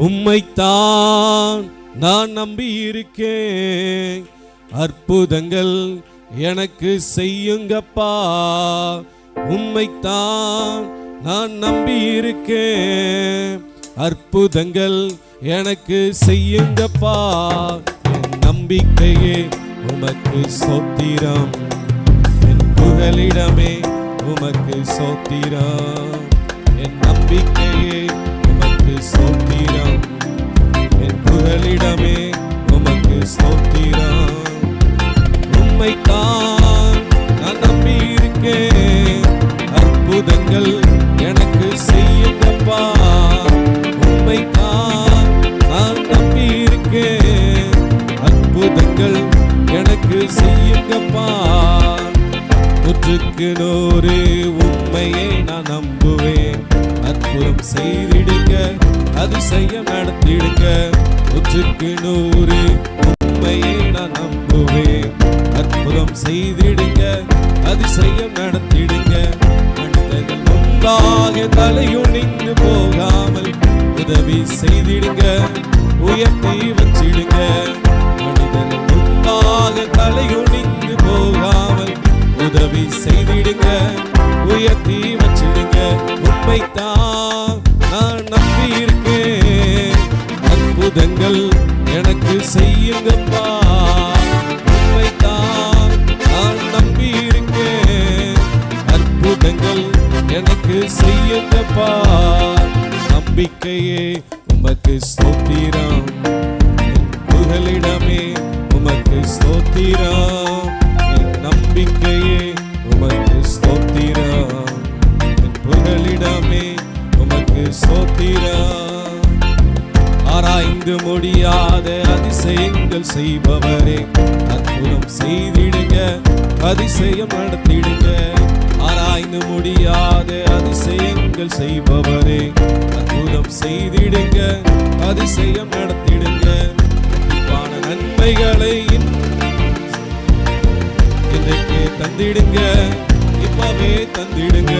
உம்மைத்தான் நான் நம்பி இருக்கேன் அற்புதங்கள் எனக்கு செய்யுங்கப்பா. உம்மைத்தான் நான் நம்பி இருக்கேன் அற்புதங்கள் எனக்கு செய்யுங்கப்பா. என் நம்பிக்கையே உமக்கு சோத்திரம். என் புகலிடமே உமக்கு சோத்திரம். என் நம்பிக்கையே உமக்கு சோத்திரம். உம்மைத்தான் நான் நம்பி இருக்கேன் அற்புதங்கள் எனக்கு செய்யுங்கப்பா உம்மைத்தான் நான் நம்பி இருக்கேன் அற்புதங்கள் எனக்கு செய்யுங்கப்பா நூற்றுக்கு நூறு உண்மையை நான் நம்புவேன். அற்புதம் செய்திடுங்க. அதிசயம் நடத்திடுங்க. நூற்றுக்கு நூறு அற்புதம் செய்திடுங்க அதிசயம் நடத்திடுங்க. மனிதர்கள் முன்பாக தலையுணிந்து போகாமல் உதவி செய்திடுங்க உயர்த்தி வச்சிடுங்க. மனிதர்கள் முன்பாக தலையுணிந்து போகாமல் உதவி செய்திடுங்க உயர்த்தி வச்சிடுங்க. உண்மைத்தான் நான் நம்பி இருக்கேன் அற்புதங்கள் எனக்கு செய்யுங்கப்பா. செய்யுங்கப்பா நம்பிக்கையே உமக்கு ஸ்தோத்திரம். புகலிடமே உமக்கு ஸ்தோத்திரம். நம்பிக்கையே உமக்கு ஸ்தோத்திரம். புகலிடமே உமக்கு ஸ்தோத்திரம். ஆராய்ந்து முடியாத அதிசயங்கள் செய்பவரே அற்புதம் செய்திடுங்க அதிசயம் நடத்திடுங்க. ஆராய்ந்து முடியாத அதிசயம் அற்புதங்கள் செய்பவரே. அற்புதம் செய்திடுங்க அதிசயம் நடத்திடுங்க. நன்மைகளை இன்றைக்கு தந்திடுங்க இப்பவே தந்திடுங்க.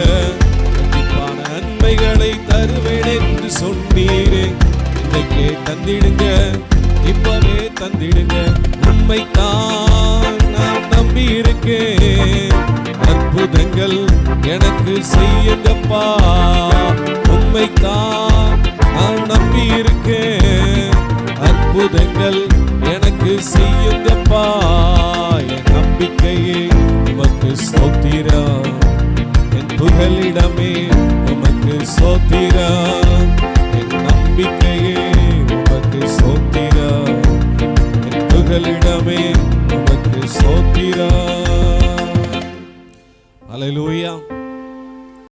கண்டிப்பான நன்மைகளை தருவேன் என்று சொன்னீரே. இன்றைக்கே தந்திடுங்க இப்பவே தந்திடுங்க. உண்மைத்தான் நான் நம்பி இருக்கேன் அற்புதங்கள் எனக்கு செய்ய அப்பா உண்மைத்தான் நான் நம்பி இருக்கேன் அற்புதங்கள் எனக்கு செய்யுங்கப்பா. என் நம்பிக்கையே உமக்கு